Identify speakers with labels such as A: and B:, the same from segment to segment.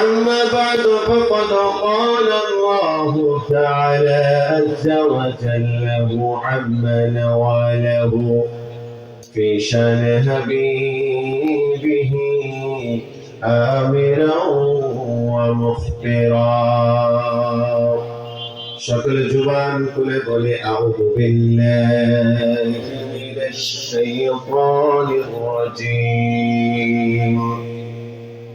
A: أما بعد فقد قال الله تعالى عز وجل عما نواله في شأن حبيبه آمرا ومخبرا. شكل جبان كل قل أعوذ بالله من الشيطان الرجيم.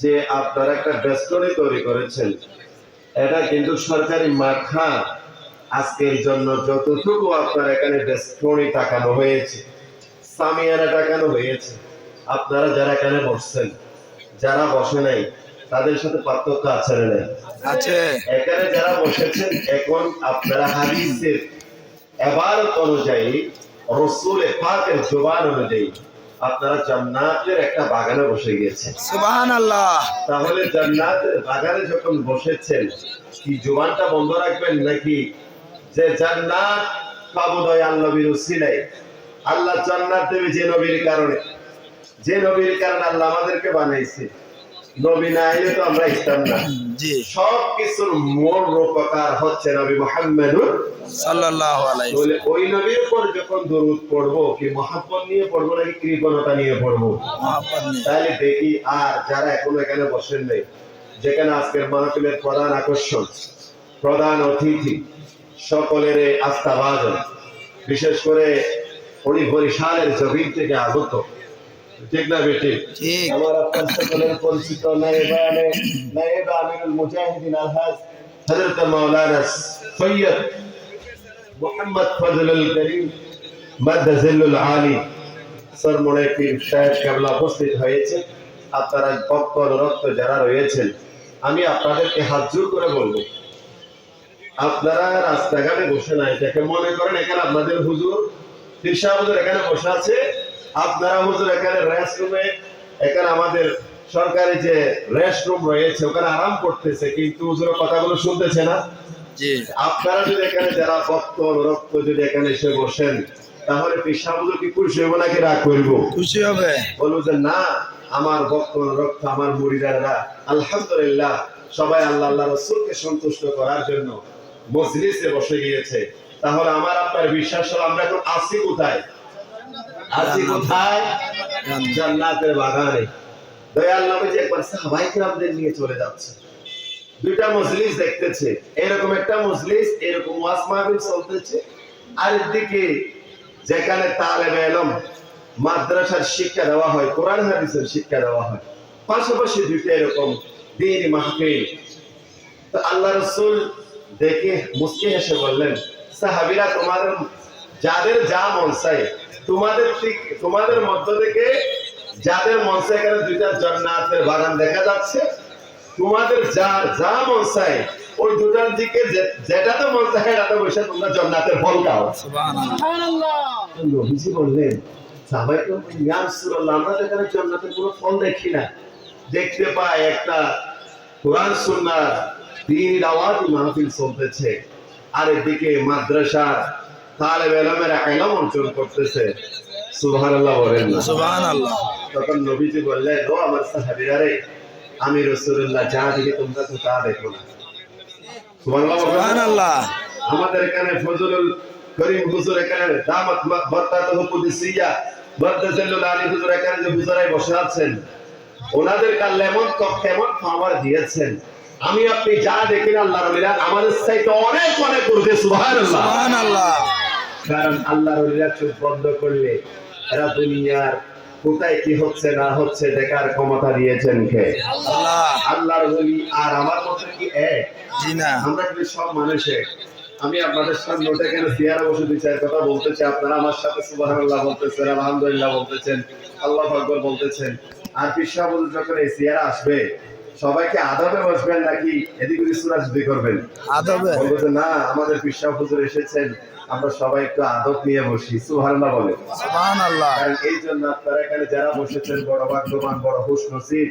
A: যে আপনারা একটা বেষ্টনী তৈরি করেছেন এটা কিন্তু সরকারি মাঠা আজকের জন্য যতটুকু আপনার এখানে বেষ্টনী টাকানো হয়েছে সামিয়ানা টাকানো হয়েছে আপনারা যারা এখানে বসছেন যারা বসে নাই তাদের সাথে পার্থক্য আছে না নাই?
B: আছে
A: এখানে যারা বসেছেন এখন আপনারা হাদিসের এবারত অনুযায়ী রসুল পাকের জবান অনুযায়ী আপনারা জান্নাতের একটা বাগানে বসে গিয়েছেন।
B: সুবাহান আল্লাহ
A: তাহলে জান্নাতের বাগানে যখন বসেছেন কি জবানটা বন্ধ রাখবেন নাকি যে জান্নাত পাবো দয়াল নবীর উসিলাই আল্লাহ জান্নাত দেবে যে নবীর কারণে। যে নবীর কারণে আল্লাহ আমাদেরকে বানাইছে নবী না এলে তো আমরা ইসলাম না।
B: জি।
A: সব কিছুর মূল রূপকার হচ্ছে নবী মোহাম্মদুর
B: সাল্লাল্লাহু আলাইহি
A: বলে ওই নবীর উপর যখন দরুদ পড়ব কি মহাব্বত নিয়ে পড়ব নাকি কৃপণতা নিয়ে পড়ব?
B: মহাব্বত নিয়ে।
A: তাহলে দেখি আর যারা এখনও এখানে বসেন নাই যেখানে আজকের মাহফিলের প্রধান আকর্ষণ প্রধান অতিথি সকলের আস্থাভাজন। বিশেষ করে উনি বরিশালের জমিন থেকে আগত। ঠিক না বেটি?
B: ঠিক।
A: আমার আপনার সকলের পরিচিত নায়েবানে নায়েব আমিরুল মুজাহিদিন আলহাজ হযরত মাওলানা সৈয়দ মোহাম্মদ ফজলুল করিম আলী সরমনে পীর সাহেব কেবলা উপস্থিত হয়েছে আপনারা ভক্ত অনুরক্ত যারা রয়েছেন আমি আপনাদেরকে হাত জোর করে বলব। আপনারা রাস্তাঘাটে বসে নাই দেখে মনে করেন এখানে আপনাদের হুজুর পীর সাহেব হুজুর এখানে বসে আছে। আপনারা হুজুর এখানে রেস্ট রুমে এখানে আমাদের সরকারি যে রেস্ট রুম রয়েছে ওখানে আরাম করতেছে কিন্তু হুজুরের কথাগুলো শুনতেছে না।
B: জি।
A: আপনারা যদি এখানে যারা ভক্ত অনুরক্ত যদি এখানে এসে বসেন তাহলে পেশা হুজুর কি খুশি হইব নাকি রাগ করব?
B: খুশি হবে।
A: বলব যে না আমার ভক্ত অনুরক্ত আমার মুড়িদারেরা আলহামদুলিল্লাহ সবাই আল্লাহ আল্লাহ রসুলকে সন্তুষ্ট করার জন্য মজলিসে বসে গিয়েছে। তাহলে আমার আপনার বিশ্বাস হলো আমরা এখন আসি কোথায়? কোথায় জান্নাতের বাগানে দয়াল যে একবার সাহাবাই কিরামদের নিয়ে চলে যাচ্ছে। দুইটা মজলিস দেখতেছে। এরকম একটা মজলিস এরকম ওয়াজ মাহফিল চলতেছে। যেখানে তালেবে এলম মাদ্রাসার শিক্ষা দেওয়া হয় কোরআন হাদিসের শিক্ষা দেওয়া হয়। পাশাপাশি দুইটা এরকম দিন মাহফিল। তো আল্লাহ রসুল দেখে মুসকে হেসে বললেন সাহাবিরা তোমাদের যাদের যা মন চায় তোমাদের ঠিক তোমাদের মধ্য থেকে যাদের মন চায় এখানে দুইটা জান্নাতের বাগান দেখা যাচ্ছে। তোমাদের যা যা মন চায় ওই দুটার দিকে যে- যেটাতে মন সেটাতে বসে তোমরা ফল খাও। নবীজি বললেন তো আমরা এখানে কোনো ফল দেখি না। দেখতে পাই একটা কোরআন সুন্নাহ দিন দাওয়াত মাহফিল চলতেছে। আর এদিকে মাদ্রাসা তালেব এলমেরা ইলম অর্জন করতেছে? সুবহানাল্লাহ বলেন না। তখন নবীজি বললেন ও আমার সাহাবীরা রে আমি রাসূলুল্লাহ যা দিকে তোমরা তো তা দেখো না। আমাদের এখানে ফজলুল করিম হুজুর এখানে দামাত বর্তাত হুকুদিসিয়া আলী হুজুর এখানে যে হুজুরাই বসে আছেন ওনাদের কাল এমন কেমন পাওয়ার দিয়েছেন। আমি আপনি যা দেখি না আল্লাহ রলিরা আমাদের চাইতে অনেক অনেক সুবহানাল্লাহ।
B: সুবহানাল্লাহ।
A: কারণ আল্লাহ রলিরা চোখ বন্ধ করলে এরা দুনিয়ার কোথায় কি হচ্ছে না হচ্ছে দেখার ক্ষমতা দিয়েছেন কে?
B: আল্লাহ।
A: আল্লাহর বলি আর আমার মতো কি এক? আমরা কিন্তু সব মানুষে আমি আপনাদের সামনে ওটা কেন চেয়ারে বসে দুই চার কথা বলতেছি? আপনারা আমার সাথে সুবহানাল্লাহ বলতেছেন আলহামদুলিল্লাহ বলতেছেন আল্লাহ আকবার বলতেছেন। আর পিসা বলতে যখন এই চেয়ারে আসবে সবাইকে আদবে বসবেন নাকি এদিক ওদিক সুরাজুদি করবেন?
B: আদবে।
A: বলতে না আমাদের পিসা হুজুর এসেছেন। আমরা সবাই একটু আদব নিয়ে বসি সুবহানাল্লাহ বলে। কারণ এই জন্য আপনারা এখানে যারা বসেছেন বড় ভাগ্যবান বড় হুশ নসিব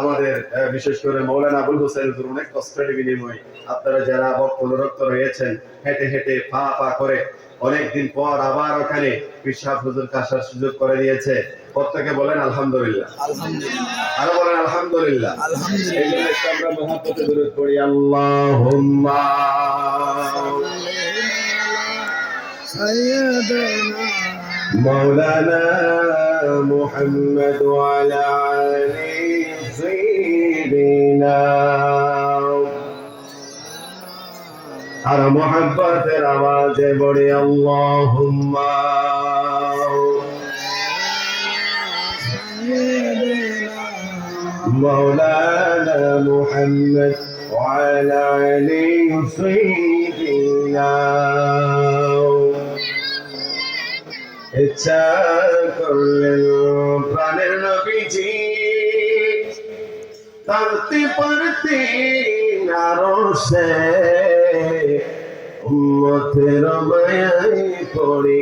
A: আমাদের বিশেষ করে মৌলানা আবুল হোসেন অনেক কষ্টের বিনিময় আপনারা যারা অনুরক্ত রয়েছেন হেঁটে হেঁটে পা পা করে অনেকদিন পর আবার ওখানে আসার সুযোগ করে দিয়েছে। প্রত্যেকে বলেন আলহামদুলিল্লাহ। আরও বলেন আলহামদুলিল্লাহ। আমরা মহাপতে দূরত পড়ি আল্লাহুম্মা।
B: সাইয়্যিদানা
A: مولانا محمد وعلى آله سيدنا আর মোহাব্বতের আওয়াজে বড়ে আল্লাহুম্মা مولانا محمد وعلى آله سيدنا ইচ্ছা করলেন প্রাণের নবীজি তাড়তে পারতে আরো সে উম্মতের মায়াই পড়ে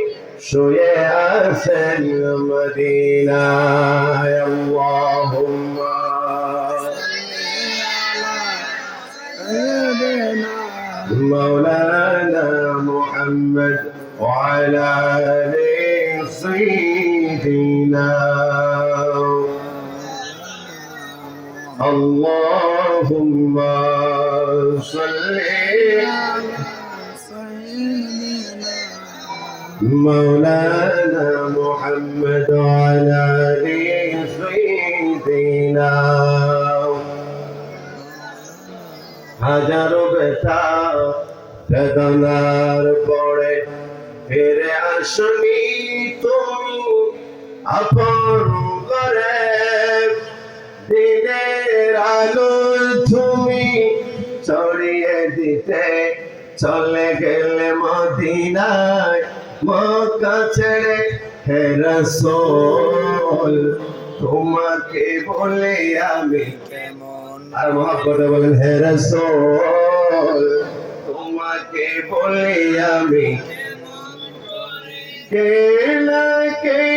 A: শুয়ে আছেন মদিনায় আল্লাহুম্মা مولانا محمد وعلى آل سيدنا اللهم صل مولانا محمد وعلى آل سيدنا হাজারো ব্যথা বেদনার পরে ফিরে আসনি তুমি আপন করে দিনের আলো তুমি ছড়িয়ে দিতে চলে গেলে মদিনায়, মক্কা ছেড়ে হে তোমাকে বলে আমি
B: কেমন?
A: আর মহাপদে বলেন, হে তোমাকে বলে আমি கேள கே